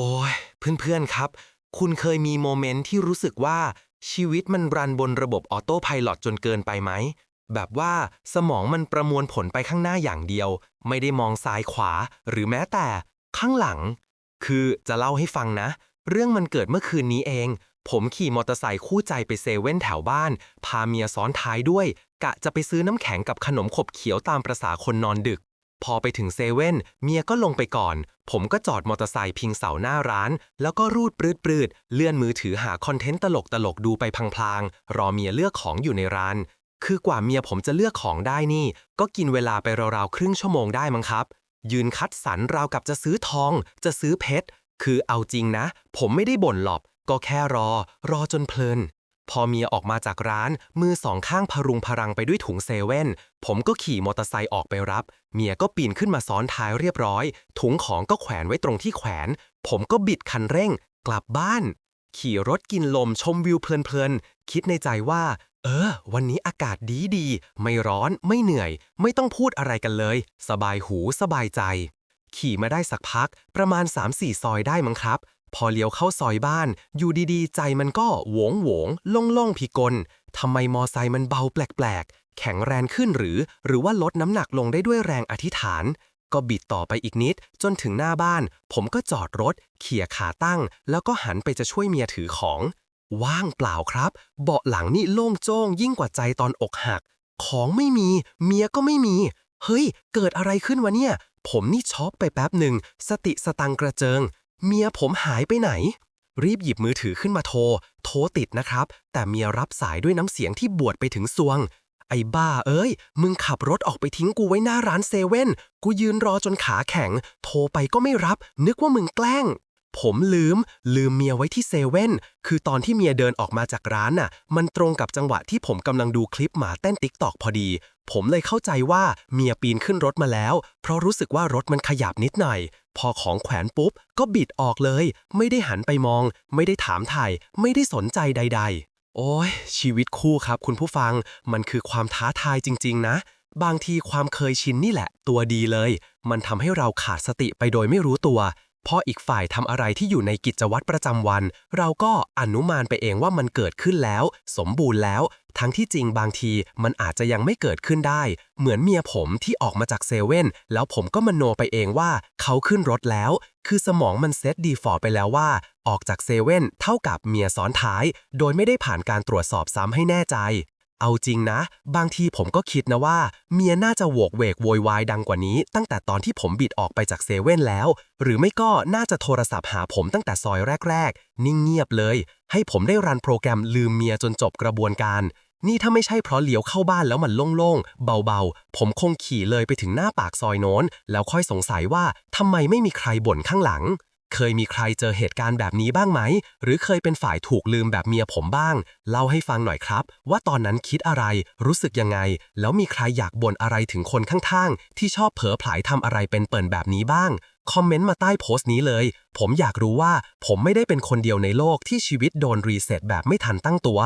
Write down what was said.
โอ้ยเพื่อนๆครับ คุณเคยมีโมเมนต์ที่รู้สึกว่าชีวิตมันรันบนระบบออโต้ไพลอตจนเกินไปไหม แบบว่าสมองมันประมวลผลไปข้างหน้าอย่างเดียว ไม่ได้มองซ้ายขวา หรือแม้แต่ข้างหลัง คือจะเล่าให้ฟังนะ เรื่องมันเกิดเมื่อคืนนี้เอง ผมขี่มอเตอร์ไซค์คู่ใจไปเซเว่นแถวบ้าน พาเมียซ้อนท้ายด้วย กะจะไปซื้อน้ำแข็งกับขนมขบเขียวตามประษาคนนอนดึก พอไปถึงเซเว่นเมียก็ลงไปก่อน ผมก็จอดมอเตอร์ไซค์พิงเสาหน้าร้าน แล้วก็รูดปลืดๆเลื่อนมือถือหาคอนเทนต์ตลกๆดูไปพลางๆ รอเมียเลือกของอยู่ในร้าน คือกว่าเมียผมจะเลือกของได้นี่ ก็กินเวลาไปราวๆครึ่งชั่วโมงได้มั้งครับ ยืนคัดสรรราวกับจะซื้อทอง จะซื้อเพชร คือเอาจริงนะ ผมไม่ได้บ่นหรอกก็แค่รอ รอจนเพลิน พอเมียออกมาจากร้าน มือสองข้างพรุงพรังไปด้วยถุงเซเว่น ผมก็ขี่มอเตอร์ไซค์ออกไปรับ เมียก็ปีนขึ้นมาซ้อนท้ายเรียบร้อย ถุงของก็แขวนไว้ตรงที่แขวน ผมก็บิดคันเร่ง กลับบ้าน ขี่รถกินลมชมวิวเพลินๆ คิดในใจว่า เออ วันนี้อากาศดีดีๆไม่ร้อน ไม่เหนื่อย ไม่ต้องพูดอะไรกันเลย สบายหูสบายใจ ขี่มาได้สักพัก ประมาณ 3-4 ซอยได้มั้งครับ พอเลี้ยวเข้าซอยบ้าน อยู่ดีๆ ใจมันก็โหวงโหวงๆล่งล่งๆพิกลทำไมมอไซค์มันเบาแปลกๆ แข็งแรงขึ้นหรือ หรือว่าลดน้ำหนักลงได้ด้วยแรงอธิษฐาน ก็บิดต่อไปอีกนิด จนถึงหน้าบ้าน ผมก็จอดรถ เขี่ยขาตั้ง แล้วก็หันไปจะช่วยเมียถือของ ว่างเปล่าครับ เบาะหลังนี่โล่งโจ้ง ยิ่งกว่าใจตอนอกหัก ของไม่มี เมียก็ไม่มี เฮ้ย เกิดอะไรขึ้นวะเนี่ย ผมนี่ช็อกไปแป๊บหนึ่ง สติสตังกระเจิง เมียผมหายไปไหน รีบหยิบมือถือขึ้นมาโทร โทรติดนะครับ แต่เมียรับสายด้วยน้ำเสียงที่บวดไปถึงซวง ไอ้บ้าเอ้ย มึงขับรถออกไปทิ้งกูไว้หน้าร้านเซเว่น กูยืนรอจนขาแข็ง โทรไปก็ไม่รับ นึกว่ามึงแกล้ง ผมลืม ลืมเมียไว้ที่เซเว่นคือตอนที่เมียเดินออกมาจากร้านน่ะ มันตรงกับจังหวะที่ผมกำลังดูคลิปหมาเต้นติ๊กตอกพอดี ผมเลยเข้าใจว่าเมียปีนขึ้นรถมาแล้ว เพราะรู้สึกว่ารถมันขยับนิดหน่อย พอของแขวนปุ๊บ ก็บิดออกเลย ไม่ได้หันไปมอง ไม่ได้ถามไถ่ไม่ได้สนใจใด ๆ โอ้ยชีวิตคู่ครับคุณผู้ฟัง มันคือความท้าทายจริง ๆ นะ บางทีความเคยชินนี่แหละ ตัวดีเลย มันทำให้เราขาดสติไปโดยไม่รู้ตัว พออีกฝ่ายทำอะไรที่อยู่ในกิจวัตรประจำวัน เราก็อนุมานไปเองว่ามันเกิดขึ้นแล้ว สมบูรณ์แล้ว ทั้งที่จริงบางทีมันอาจจะยังไม่เกิดขึ้นได้ เหมือนเมียผมที่ออกมาจากเซเว่นแล้วผมก็มโนไปเองว่าเขาขึ้นรถแล้ว คือสมองมันเซตดีฟอร์ไปแล้วว่า ออกจากเซเว่นเท่ากับเมียซ้อนท้าย โดยไม่ได้ผ่านการตรวจสอบซ้ำให้แน่ใจ เอาจริงนะ บางทีผมก็คิดนะว่า เมียน่าจะโวกเวกโวยวายดังกว่านี้ ตั้งแต่ตอนที่ผมบิดออกไปจากเซเว่นแล้ว หรือไม่ก็น่าจะโทรศัพท์หาผมตั้งแต่ซอยแรก ๆ นิ่งเงียบเลย ให้ผมได้รันโปรแกรมลืมเมียจนจบกระบวนการ นี่ถ้าไม่ใช่เพราะเลี้ยวเข้าบ้านแล้วมันโล่งๆ เบาๆ ผมคงขี่เลยไปถึงหน้าปากซอยโน้น แล้วค่อยสงสัยว่าทำไมไม่มีใครบ่นข้างหลัง เคยมีใครเจอเหตุการณ์แบบนี้บ้างไหม หรือเคยเป็นฝ่ายถูกลืมแบบเมียผมบ้าง เล่าให้ฟังหน่อยครับ ว่าตอนนั้นคิดอะไร รู้สึกยังไง แล้วมีใครอยากบ่นอะไรถึงคนข้างๆ ที่ชอบเผลอผลายทำอะไรเป็นเปิ่นแบบนี้บ้าง คอมเมนต์มาใต้โพสต์นี้เลย ผมอยากรู้ว่าผมไม่ได้เป็นคนเดียวในโลกที่ชีวิตโดนรีเซ็ตแบบไม่ทันตั้งตัว